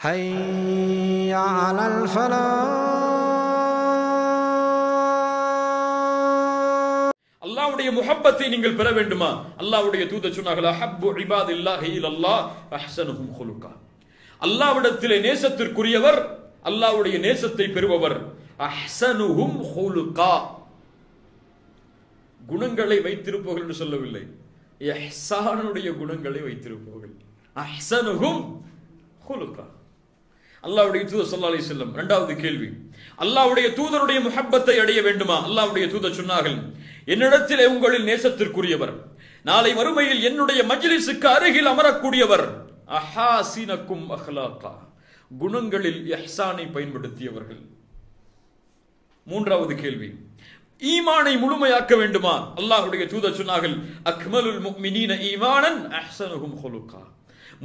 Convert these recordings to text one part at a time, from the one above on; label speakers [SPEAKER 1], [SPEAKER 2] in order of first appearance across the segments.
[SPEAKER 1] حي على الفلاح
[SPEAKER 2] அல்லாஹ்வுடைய முஹப்பத்தை நீங்கள் பெற வேண்டுமா அல்லாஹ்வுடைய தூதர் சொன்னார்கள் அஹப்பு இபாதில்லாஹி இலல்லாஹ் அஹ்ஸனுஹும் குலுகா அல்லாஹ்விடத்திலே நேசத்திற்குரியவர் அல்லாஹ்வுடைய நேசத்தை பெறுபவர் அஹ்ஸனுஹும் குலுகா குணங்களை வைத்திருப்பவர்கள் என்று சொல்லவில்லை இஹ்சானுடைய குணங்களை வைத்திருப்பவர்கள் அஹ்ஸனுஹும் குலுகா அல்லாவுடைய தூதர் சல்லா அலி செல்லம் இரண்டாவது கேள்வி. அல்லாஹ்வுடைய தூதருடைய முஹப்பத்தை அடைய வேண்டுமா? அல்லாவுடைய தூதர் சொன்னார்கள் என்னிடத்திலே உங்களில் நேசத்திற்குரியவர் நாளை வறுமையில் என்னுடைய மஜ்லிஸுக்கு அருகில் அமரக்கூடியவர் அஹாசினக்கும் அஹ்லாக்கா குணங்களில் எஹ்சானை பயன்படுத்தியவர்கள். மூன்றாவது கேள்வி. ஈமானை முழுமையாக்க வேண்டுமா? அல்லாஹுடைய தூதர் சொன்னார்கள் அக்மலுல் முஃமினீன ஈமானன் அஹ்சனுகும் ஹொலுக்கா.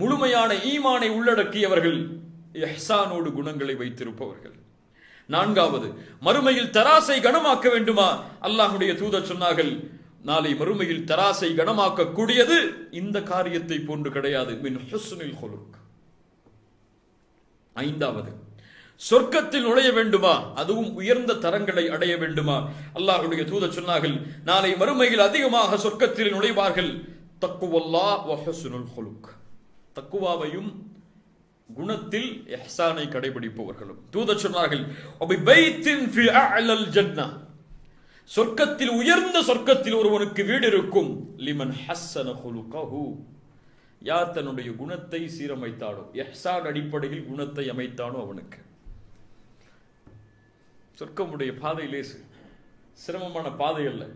[SPEAKER 2] முழுமையான ஈமானை உள்ளடக்கியவர்கள் எஹ்சானோடு குணங்களை வைத்திருப்பவர்கள். நான்காவது மறுமையில் தராசை கனமாக்க வேண்டுமா? அல்லாஹுடைய தூதர் சொன்னார்கள் நாளை மறுமையில் தராசை கனமாக்க கூடியது இந்த காரியத்தை போன்று கிடையாது. மின் ஹுஸ்னில் ஹொலுக். ஐந்தாவது சொர்க்கத்தில் நுழைய வேண்டுமா? அதுவும் உயர்ந்த தரங்களை அடைய வேண்டுமா? அல்லாஹுடைய தூதர் சொன்னார்கள் நாளை மறுமையில் அதிகமாக சொர்க்கத்தில் நுழைவார்கள். தக்குவல்லா வஹசுனுல் ஹொலுக். தக்குவாவையும் குணத்தில் எஹ்சானை கடைபிடிப்பவர்களும். தூதர் சொன்னார்கள் அபி ஃபி சொர்க்கத்தில் உயர்ந்த சொர்க்கத்தில் ஒருவனுக்கு வீடு இருக்கும். லிமன் ஹஸ்ஸன ஹுலுகஹு. யார் தன்னுடைய குணத்தை சீரமைத்தானோ எஹ்சான் அடிப்படையில் குணத்தை அமைத்தானோ அவனுக்கு. சொர்க்கமுடைய பாதை லேசு. சிரமமான பாதை அல்ல.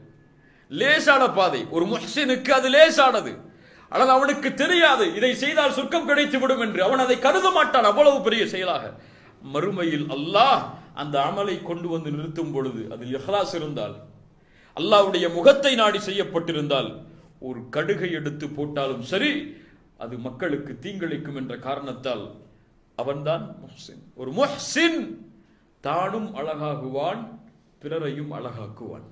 [SPEAKER 2] லேசான பாதை. ஒரு முஹ்சினுக்கு அது லேசானது. ஆனால் அவனுக்கு தெரியாது இதை செய்தால் சொர்க்கம் கிடைத்து விடும் என்று. அவன் அதை கருத மாட்டான் அவ்வளவு பெரிய செயலாக. மறுமையில் அல்லாஹ் அந்த அமலை கொண்டு வந்து நிறுத்தும் பொழுது அதில் இஹ்லாஸ் இருந்தால் அல்லாவுடைய முகத்தை நாடி செய்யப்பட்டிருந்தால் ஒரு கடுகை எடுத்து போட்டாலும் சரி அது மக்களுக்கு தீங்கிழைக்கும் என்ற காரணத்தால் அவன்தான் முஹ்சின். ஒரு முஹ்சின் தானும் அழகாகுவான் பிறரையும் அழகாக்குவான்.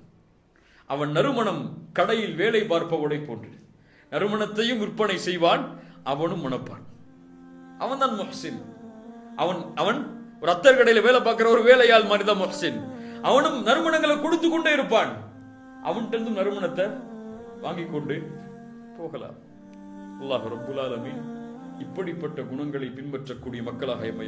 [SPEAKER 2] அவன் நறுமணம் கடையில் வேலை பார்ப்பவனை போன்றது. நறுமணத்தையும் விற்பனை செய்வான் அவனும் முனப்பான். அவன் தான் மொஹசின். அவன் அவன் ஒரு அத்தர் கடையில் வேலை பார்க்கிற ஒரு வேலையால் மாதிரிதான் மொஹசின். அவனும் நறுமணங்களை கொடுத்து கொண்டே இருப்பான். அவன்கிட்ட நறுமணத்தை வாங்கி கொண்டு போகலாம். அல்லாஹ் ரபுல் ஆலமீன் இப்படிப்பட்ட குணங்களை பின்பற்றக்கூடிய மக்களாக எம்மை